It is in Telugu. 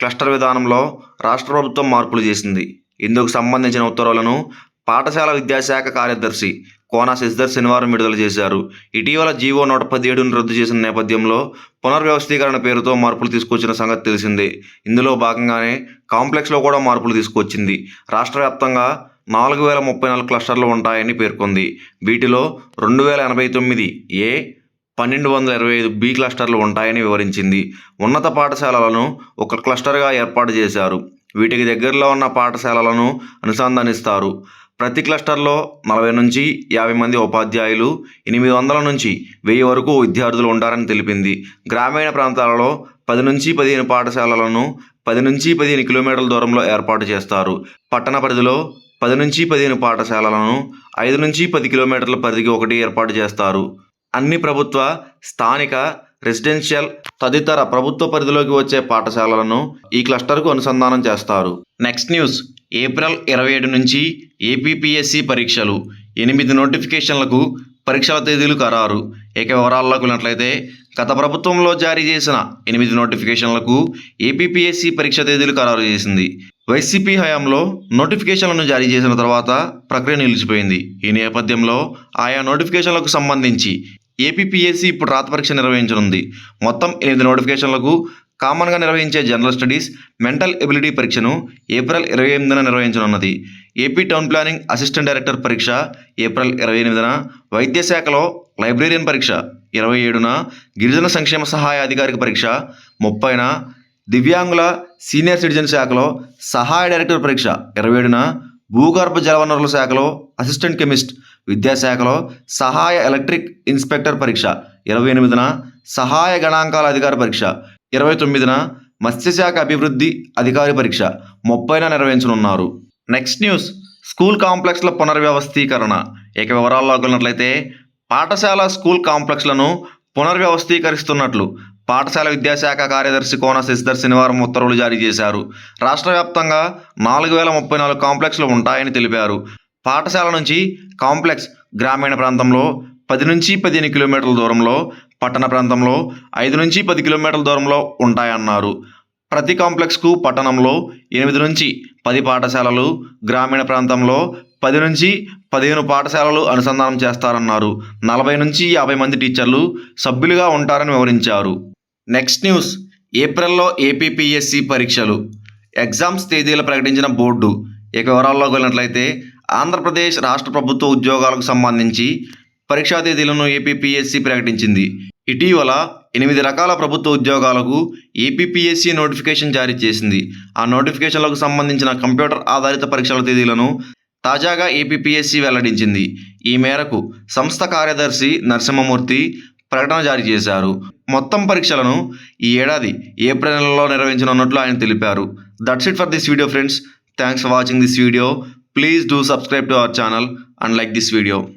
క్లస్టర్ విధానంలో రాష్ట్ర ప్రభుత్వం మార్పులు చేసింది. ఇందుకు సంబంధించిన ఉత్తర్వులను పాఠశాల విద్యాశాఖ కార్యదర్శి కోన శశిధర్ శనివారం విడుదల చేశారు. ఇటీవల జీవో నూట పదిహేడును రద్దు చేసిన నేపథ్యంలో పునర్వ్యవస్థీకరణ పేరుతో మార్పులు తీసుకొచ్చిన సంగతి తెలిసిందే. ఇందులో భాగంగానే కాంప్లెక్స్లో కూడా మార్పులు తీసుకొచ్చింది. రాష్ట్ర వ్యాప్తంగా నాలుగు వేల ముప్పై నాలుగు క్లస్టర్లు ఉంటాయని పేర్కొంది. వీటిలో రెండు వేల ఎనభై తొమ్మిది ఏ పన్నెండు వందల ఇరవై ఐదు బి క్లస్టర్లు ఉంటాయని వివరించింది. ఉన్నత పాఠశాలలను ఒక క్లస్టర్గా ఏర్పాటు చేశారు. వీటికి దగ్గరలో ఉన్న పాఠశాలలను అనుసంధానిస్తారు. ప్రతి క్లస్టర్లో నలభై నుంచి యాభై మంది ఉపాధ్యాయులు ఎనిమిది వందల నుంచి వెయ్యి వరకు విద్యార్థులు ఉంటారని తెలిపింది. గ్రామీణ ప్రాంతాలలో పది నుంచి పదిహేను పాఠశాలలను పది నుంచి పదిహేను కిలోమీటర్ల దూరంలో ఏర్పాటు చేస్తారు. పట్టణ పరిధిలో పది నుంచి పదిహేను పాఠశాలలను ఐదు నుంచి పది కిలోమీటర్ల పరిధికి ఒకటి ఏర్పాటు చేస్తారు. అన్ని ప్రభుత్వ స్థానిక రెసిడెన్షియల్ తదితర ప్రభుత్వ పరిధిలోకి వచ్చే పాఠశాలలను ఈ క్లస్టర్కు అనుసంధానం చేస్తారు. Next news. ఏప్రిల్ ఇరవై ఏడు నుంచి ఏపీపీఎస్సి పరీక్షలు. ఎనిమిది నోటిఫికేషన్లకు పరీక్షల తేదీలు ఖరారు. ఇక వివరాల్లోకి వెళ్ళినట్లయితే గత ప్రభుత్వంలో జారీ చేసిన ఎనిమిది నోటిఫికేషన్లకు ఏపీపీఎస్సి పరీక్ష తేదీలు ఖరారు చేసింది. వైసీపీ హయాంలో నోటిఫికేషన్లను జారీ చేసిన తర్వాత ప్రక్రియ నిలిచిపోయింది. ఈ నేపథ్యంలో ఆయా నోటిఫికేషన్లకు సంబంధించి ఏపీపీఎస్సీ ఇప్పుడు రాత పరీక్ష నిర్వహించనుంది. మొత్తం ఎనిమిది నోటిఫికేషన్లకు కామన్గా నిర్వహించే జనరల్ స్టడీస్ మెంటల్ ఎబిలిటీ పరీక్షను ఏప్రిల్ ఇరవై ఎనిమిదిన నిర్వహించనున్నది. AP town planning assistant director పరీక్ష ఏప్రిల్ ఇరవై ఎనిమిదిన వైద్య శాఖలో లైబ్రేరియన్ పరీక్ష ఇరవై ఏడున గిరిజన సంక్షేమ సహాయ అధికారిక పరీక్ష ముప్పైన దివ్యాంగుల సీనియర్ సిటిజన్ శాఖలో సహాయ డైరెక్టర్ పరీక్ష ఇరవై ఏడున భూగర్భ జలవనరుల శాఖలో అసిస్టెంట్ కెమిస్ట్ విద్యాశాఖలో సహాయ ఎలక్ట్రిక్ ఇన్స్పెక్టర్ పరీక్ష. ఇరవై ఎనిమిదిన సహాయ గణాంకాల అధికారి పరీక్ష. ఇరవై తొమ్మిదిన మత్స్యశాఖ అభివృద్ధి అధికారి పరీక్ష. ముప్పైన నిర్వహించనున్నారు నెక్స్ట్ న్యూస్. స్కూల్ కాంప్లెక్స్ల పునర్వ్యవస్థీకరణ. ఇక వివరాల్లోకి వెళ్ళినట్లయితే పాఠశాల స్కూల్ కాంప్లెక్స్లను పునర్వ్యవస్థీకరిస్తున్నట్లు పాఠశాల విద్యాశాఖ కార్యదర్శి కోన శశిధర్ శనివారం ఉత్తర్వులు జారీ చేశారు. రాష్ట్ర వ్యాప్తంగా నాలుగు వేల ముప్పై నాలుగు కాంప్లెక్స్లు ఉంటాయని తెలిపారు. పాఠశాల నుంచి కాంప్లెక్స్ గ్రామీణ ప్రాంతంలో పది నుంచి పదిహేను కిలోమీటర్ల దూరంలో పట్టణ ప్రాంతంలో ఐదు నుంచి పది కిలోమీటర్ల దూరంలో ఉంటాయన్నారు. ప్రతి కాంప్లెక్స్కు పట్టణంలో ఎనిమిది నుంచి పది పాఠశాలలు గ్రామీణ ప్రాంతంలో పది నుంచి పదిహేను పాఠశాలలు అనుసంధానం చేస్తారన్నారు. నలభై నుంచి యాభై మంది టీచర్లు సభ్యులుగా ఉంటారని వివరించారు. నెక్స్ట్ న్యూస్ ఏప్రిల్లో ఏపీపీఎస్సి పరీక్షలు. ఎగ్జామ్స్ తేదీలు ప్రకటించిన బోర్డు ఇక వివరాల్లోకి వెళ్ళినట్లయితే ఆంధ్రప్రదేశ్ రాష్ట్ర ప్రభుత్వ ఉద్యోగాలకు సంబంధించి పరీక్షా తేదీలను ఏపీపీఎస్సీ ప్రకటించింది. ఇటీవల ఎనిమిది రకాల ప్రభుత్వ ఉద్యోగాలకు ఏపీపీఎస్సీ నోటిఫికేషన్ జారీ చేసింది. ఆ నోటిఫికేషన్లకు సంబంధించిన కంప్యూటర్ ఆధారిత పరీక్షల తేదీలను తాజాగా ఏపీపీఎస్సీ వెల్లడించింది. ఈ మేరకు సంస్థ కార్యదర్శి నరసింహమూర్తి ప్రకటన జారీ చేశారు. మొత్తం పరీక్షలను ఈ ఏడాది ఏప్రిల్ నెలలో నిర్వహించనున్నట్లు ఆయన తెలిపారు. That's it for this video friends thanks for watching this video Please do subscribe to our channel and like this video.